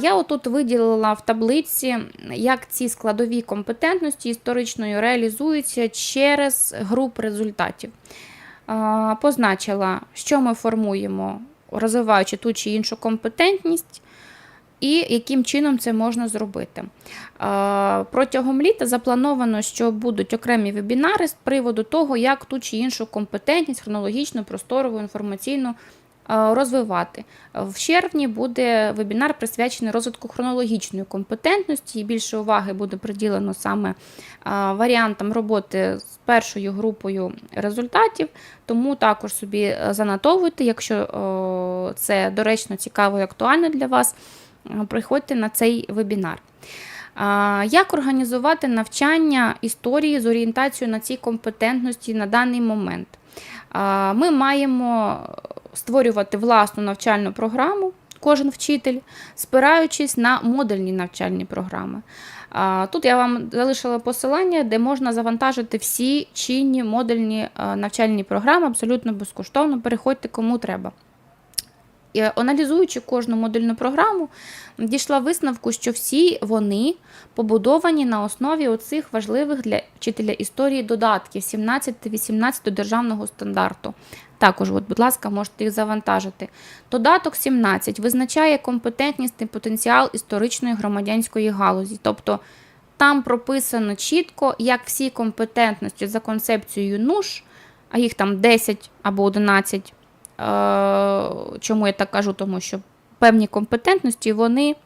Я отут виділила в таблиці, як ці складові компетентності історичної реалізуються через груп результатів. Позначила, що ми формуємо, розвиваючи ту чи іншу компетентність, і яким чином це можна зробити. Протягом літа заплановано, що будуть окремі вебінари з приводу того, як ту чи іншу компетентність, хронологічну, просторову, інформаційну розвивати. В червні буде вебінар присвячений розвитку хронологічної компетентності, і більше уваги буде приділено саме варіантам роботи з першою групою результатів. Тому також собі е, занотовуйте, якщо це доречно, цікаво і актуально для вас. е, Приходьте на цей вебінар. Як організувати навчання історії з орієнтацією на ці компетентності на даний момент? Ми маємо створювати власну навчальну програму, кожен вчитель, спираючись на модульні навчальні програми. Тут я вам залишила посилання, де можна завантажити всі чинні модульні е, навчальні програми абсолютно безкоштовно. Переходьте кому треба. І, Аналізуючи кожну модульну програму, дійшла висновку, що всі вони побудовані на основі оцих важливих для вчителя історії додатків 17-18 до державного стандарту. Також, от, будь ласка, можете їх завантажити. Додаток 17 визначає компетентність і потенціал історичної громадянської галузі. Тобто там прописано чітко, як всі компетентності за концепцією НУШ, а їх там 10 або 11. Е, Чому я так кажу? Тому що певні компетентності вони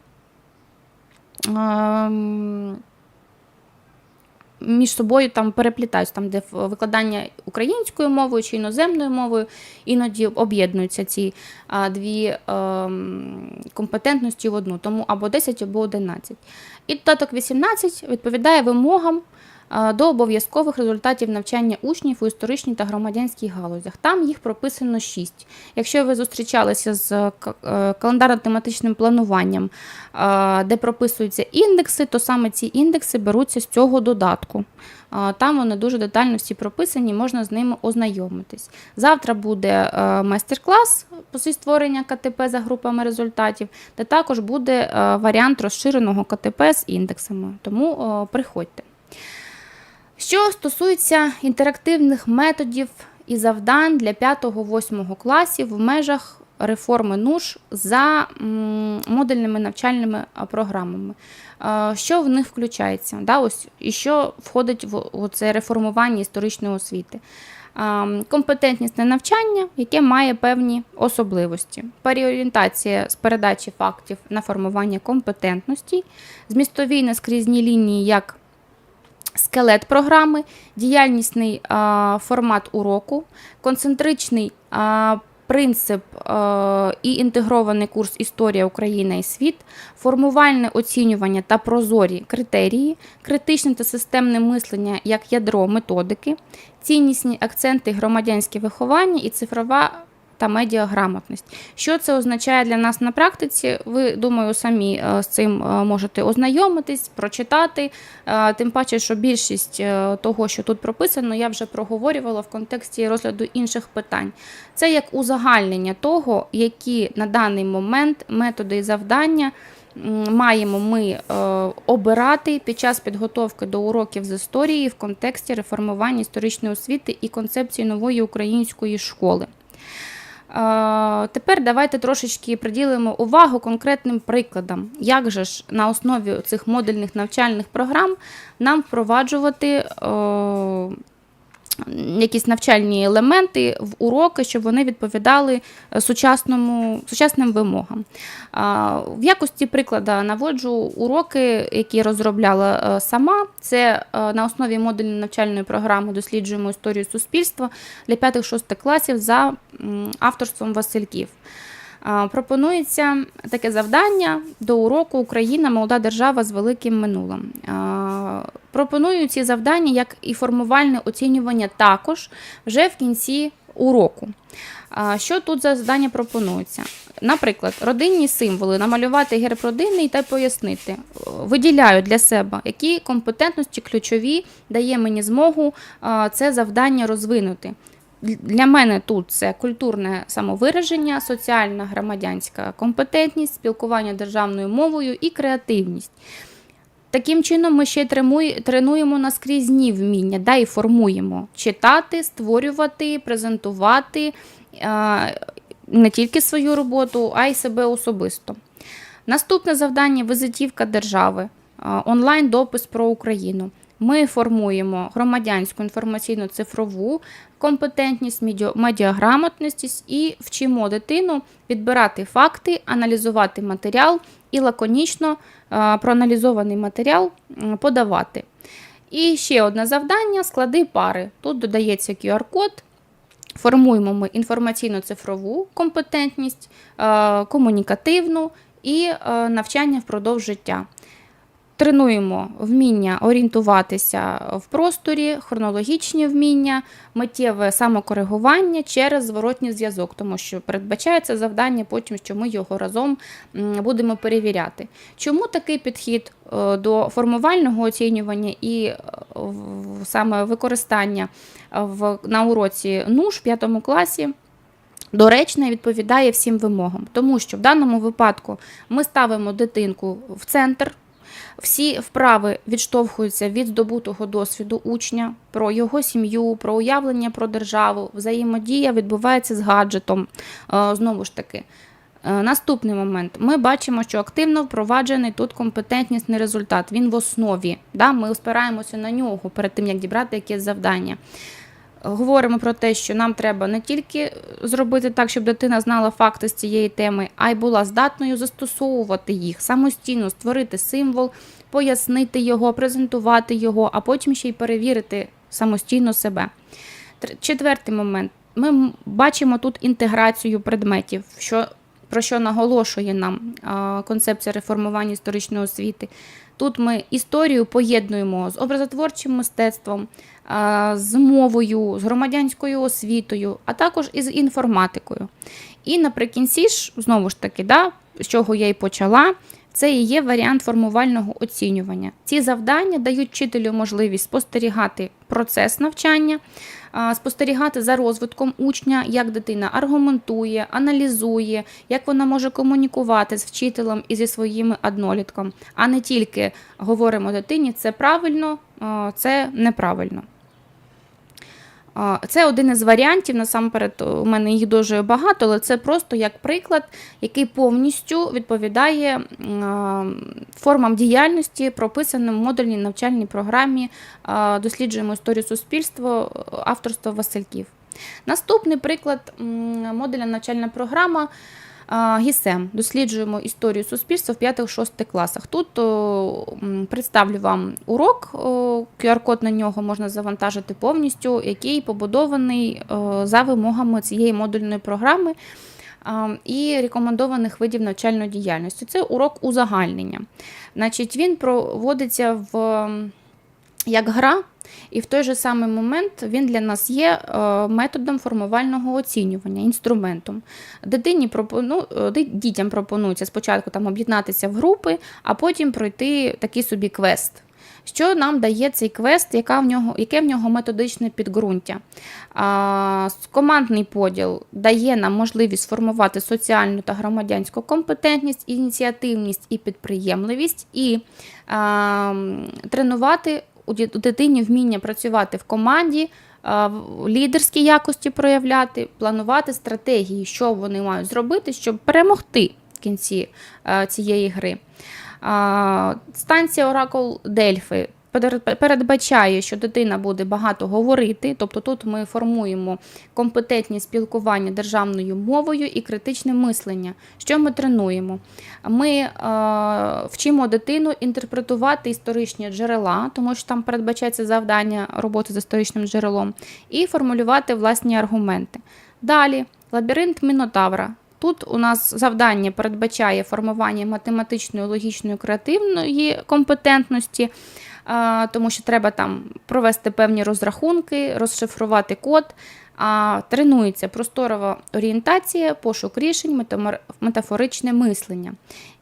ем, між собою там переплітаються, там, де викладання українською мовою чи іноземною мовою, іноді об'єднуються ці а, дві ем, компетентності в одну, тому або 10, або 11. І додаток 18 відповідає вимогам до обов'язкових результатів навчання учнів у історичній та громадянській галузях. Там їх прописано 6. Якщо ви зустрічалися з е, е, календарно-тематичним плануванням, де прописуються індекси, то саме ці індекси беруться з цього додатку. Там вони дуже детально всі прописані, можна з ними ознайомитись. Завтра буде е, майстер-клас зі створення КТП за групами результатів, де також буде е, варіант розширеного КТП з індексами. Тому е, приходьте. Що стосується інтерактивних методів і завдань для 5-8 класів в межах реформи НУШ за модульними навчальними програмами. Що в них включається? Да, ось, і що входить в це реформування історичної освіти? Компетентнісне навчання, яке має певні особливості. Переорієнтація з передачі фактів на формування компетентності, змістові наскрізні лінії як скелет програми, діяльнісний а, формат уроку, концентричний а, принцип а, і інтегрований курс Історія Україна і світ, формувальне оцінювання та прозорі критерії, критичне та системне мислення як ядро методики, ціннісні акценти громадянське виховання і цифрова та медіаграмотність. Що це означає для нас на практиці? Ви, думаю, самі е, з цим е, можете ознайомитись, прочитати. Е, Тим паче, що більшість того, що тут прописано, я вже проговорювала в контексті розгляду інших питань. Це як узагальнення того, які на даний момент методи і завдання маємо ми обирати під час підготовки до уроків з історії в контексті реформування історичної освіти і концепції нової української школи. Тепер давайте трошечки приділимо увагу конкретним прикладам, як же ж на основі цих модульних навчальних програм нам впроваджувати якісь навчальні елементи в уроки, щоб вони відповідали е, сучасному, сучасним вимогам. В якості прикладу наводжу уроки, які розробляла е, сама. Це е, на основі модульної навчальної програми досліджуємо історію суспільства для 5-6 класів за авторством Васильків. Пропонується таке завдання до уроку Україна молода держава з великим минулим. Пропоную ці завдання як і формувальне оцінювання також вже в кінці уроку. Що тут за завдання пропонується? Наприклад, родинні символи, намалювати герб родини та пояснити. Виділяю для себе, які компетентності ключові дає мені змогу це завдання розвинути. Для мене тут це культурне самовираження, соціальна громадянська компетентність, спілкування державною мовою і креативність. Таким чином, ми ще тренуємо наскрізні вміння, да, і формуємо читати, створювати, презентувати е, не тільки свою роботу, а й себе особисто. Наступне завдання візитівка держави, е, онлайн-допис про Україну. Ми формуємо громадянську інформаційно-цифрову компетентність, медіа- медіаграмотність і вчимо дитину відбирати факти, аналізувати матеріал і лаконічно е, проаналізований матеріал подавати. І ще одне завдання склади пари. Тут додається QR-код. Формуємо ми інформаційно-цифрову компетентність, е, комунікативну і е, навчання впродовж життя. Тренуємо вміння орієнтуватися в просторі, хронологічні вміння, миттєве самокоригування через зворотній зв'язок, тому що передбачається завдання потім, що ми його разом будемо перевіряти. Чому такий підхід е, до формувального оцінювання і е, саме використання е, в, на уроці НУШ в п'ятому класі? доречне відповідає всім вимогам, тому що в даному випадку ми ставимо дитинку в центр. Всі вправи відштовхуються від здобутого досвіду учня про його сім'ю, про уявлення про державу. Взаємодія відбувається з гаджетом. Е, Знову ж таки, Е, Наступний момент. Ми бачимо, що активно впроваджений тут компетентнісний результат. Він в основі. Да? Ми спираємося на нього перед тим, як дібрати якесь завдання. Говоримо про те, що нам треба не тільки зробити так, щоб дитина знала факти з цієї теми, а й була здатною застосовувати їх самостійно, створити символ, пояснити його, презентувати його, а потім ще й перевірити самостійно себе. Четвертий момент. Ми бачимо тут інтеграцію предметів, що, про що наголошує нам концепція реформування історичної освіти. Тут ми історію поєднуємо з образотворчим мистецтвом, з мовою, з громадянською освітою, а також із інформатикою. І наприкінці ж, знову ж таки, да, з чого я і почала, це і є варіант формувального оцінювання. Ці завдання дають вчителю можливість спостерігати процес навчання, спостерігати за розвитком учня, як дитина аргументує, аналізує, як вона може комунікувати з вчителем і зі своїми однолітком, а не тільки говоримо дитині, це правильно, це неправильно. Це один із варіантів. Насамперед, у мене їх дуже багато, але це просто як приклад, який повністю відповідає формам діяльності, прописаним в модульній навчальній програмі Досліджуємо історію суспільства авторства Васильків. Наступний приклад модульна навчальна програма. ГІСЕМ досліджуємо історію суспільства в 5-6 класах. Тут представлю вам урок, QR-код на нього можна завантажити повністю, який побудований за вимогами цієї модульної програми і рекомендованих видів навчальної діяльності. Це урок узагальнення. Значить, він проводиться в як гра, і в той же самий момент він для нас є е, методом формувального оцінювання, інструментом. Дитині пропону, е, дітям пропонується спочатку там об'єднатися в групи, а потім пройти такий собі квест. Що нам дає цей квест, яка в нього, яке в нього методичне підґрунтя? А, командний поділ дає нам можливість сформувати соціальну та громадянську компетентність, ініціативність і підприємливість, і а, тренувати у дитині вміння працювати в команді, а, лідерські якості проявляти, планувати стратегії, що вони мають зробити, щоб перемогти в кінці цієї гри. Станція Оракул Дельфи передбачає, що дитина буде багато говорити, тобто тут ми формуємо компетентність спілкування державною мовою і критичне мислення. Що ми тренуємо? Ми е, вчимо дитину інтерпретувати історичні джерела, тому що там передбачається завдання роботи з історичним джерелом, і формулювати власні аргументи. Далі лабіринт Мінотавра. Тут у нас завдання передбачає формування математичної, логічної, креативної компетентності, тому що треба там провести певні розрахунки, розшифрувати код. А тренується просторова орієнтація, пошук рішень, метафоричне мислення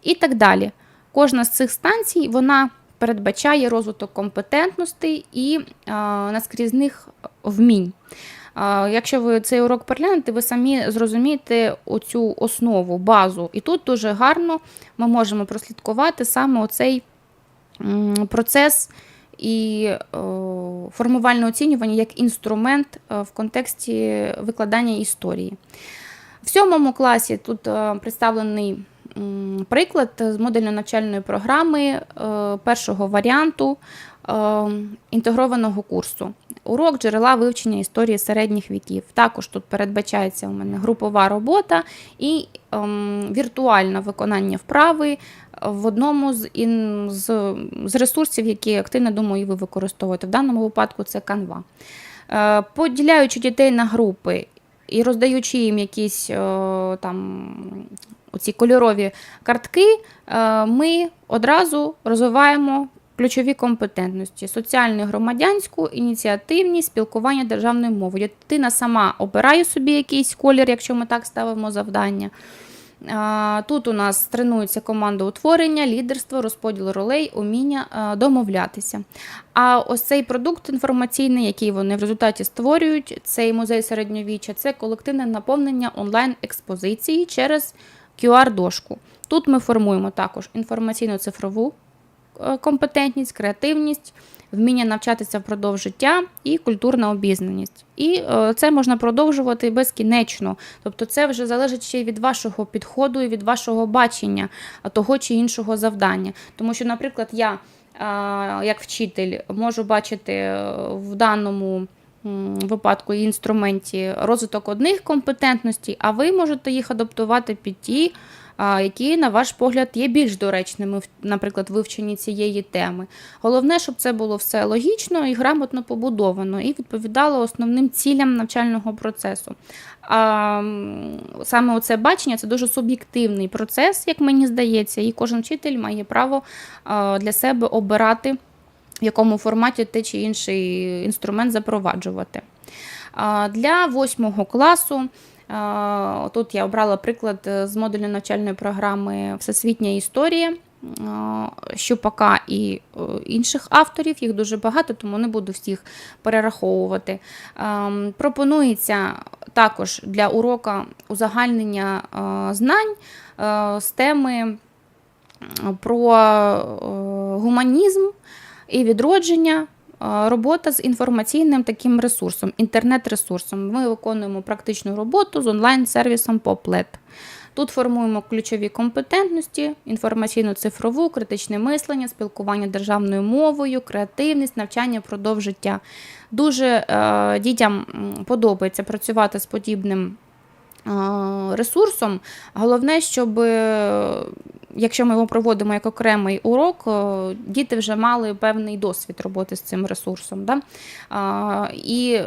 і так далі. Кожна з цих станцій вона передбачає розвиток компетентностей і а, наскрізних вмінь. А, Якщо ви цей урок переглянете, ви самі зрозумієте оцю основу, базу. І тут дуже гарно ми можемо прослідкувати саме оцей процес і формувальне оцінювання як інструмент е, в контексті викладання історії. В сьомому класі тут е, представлений приклад з модельно-навчальної програми е, першого варіанту е, інтегрованого курсу. Урок джерела вивчення історії середніх віків. Також тут передбачається у мене групова робота і ем, віртуальне виконання вправи в одному з, ін, з, з ресурсів, які активно думаю, ви використовуєте. В даному випадку це Canva. Е, Поділяючи дітей на групи і роздаючи їм якісь е, там оці кольорові картки, е, ми одразу розвиваємо ключові компетентності: соціальну, громадянську, ініціативність, спілкування державною мовою. Дитина сама обирає собі якийсь колір, якщо ми так ставимо завдання. Тут у нас тренується командоутворення, лідерство, розподіл ролей, уміння домовлятися. А ось цей продукт інформаційний, який вони в результаті створюють, цей музей середньовіччя, це колективне наповнення онлайн-експозиції через QR-дошку. Тут ми формуємо також інформаційно-цифрову е, компетентність, креативність, вміння навчатися впродовж життя і культурна обізнаність. І е, це можна продовжувати безкінечно. Тобто, це вже залежить ще й від вашого підходу і від вашого бачення того чи іншого завдання. Тому що, наприклад, я е, як вчитель можу бачити е, в даному. Випадку і інструменті розвиток одних компетентностей, а ви можете їх адаптувати під ті, які, на ваш погляд, є більш доречними, наприклад, вивченні цієї теми. Головне, щоб це було все логічно і грамотно побудовано, і відповідало основним цілям навчального процесу. А, саме оце бачення це дуже суб'єктивний процес, як мені здається, і кожен вчитель має право для себе обирати, в якому форматі те чи інший інструмент запроваджувати. Для восьмого класу тут я обрала приклад е, з модульної навчальної програми Всесвітня історія. а, Щупака і е, інших авторів, їх дуже багато, тому не буду всіх перераховувати. Ем, Пропонується також для урока узагальнення е, знань е, з теми е, про е, гуманізм і відродження. Робота з інформаційним таким ресурсом, інтернет-ресурсом. Ми виконуємо практичну роботу з онлайн-сервісом Poplet. Тут формуємо ключові компетентності, інформаційно-цифрову, критичне мислення, спілкування державною мовою, креативність, навчання впродовж життя. Дуже е, дітям подобається працювати з подібним е, ресурсом. Головне, щоб е, якщо ми його проводимо як окремий урок, е, діти вже мали певний досвід роботи з цим ресурсом. Да? І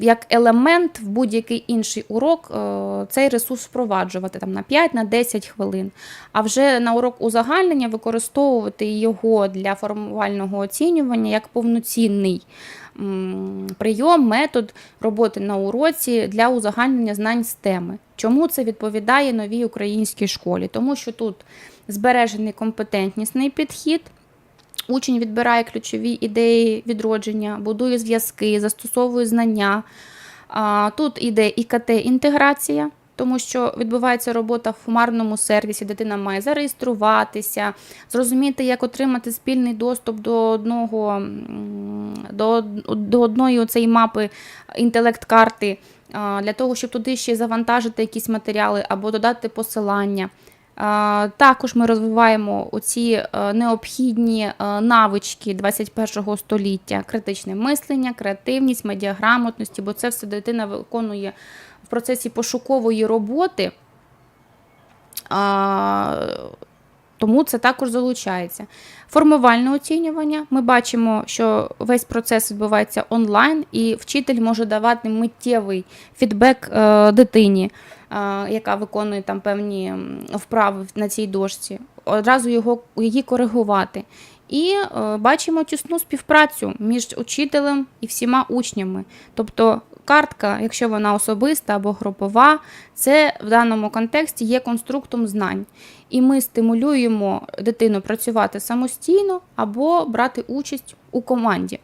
як елемент в будь-який інший урок е, цей ресурс впроваджувати там, на 5-10 хвилин. А вже на урок узагальнення використовувати його для формувального оцінювання як повноцінний прийом, метод роботи на уроці для узагальнення знань з теми. Чому це відповідає новій українській школі? Тому що тут збережений компетентнісний підхід. Учень відбирає ключові ідеї відродження, будує зв'язки, застосовує знання. Тут іде ІКТ-інтеграція, тому що відбувається робота в хмарному сервісі. Дитина має зареєструватися, зрозуміти, як отримати спільний доступ до одного до, до одної оцеї мапи інтелект-карти, для того, щоб туди ще завантажити якісь матеріали або додати посилання. Також ми розвиваємо оці е, необхідні е, навички 21 століття: критичне мислення, креативність, медіаграмотності, бо це все дитина виконує процесі пошукової роботи. А, Тому це також залучається. Формувальне оцінювання. Ми бачимо, що весь процес відбувається онлайн, і вчитель може давати миттєвий фідбек е, дитині, е, яка виконує там певні вправи на цій дошці, одразу його, її коригувати. І е, бачимо тісну співпрацю між учителем і всіма учнями. Тобто картка, якщо вона особиста або групова, це в даному контексті є конструктом знань. І ми стимулюємо дитину працювати самостійно або брати участь у команді.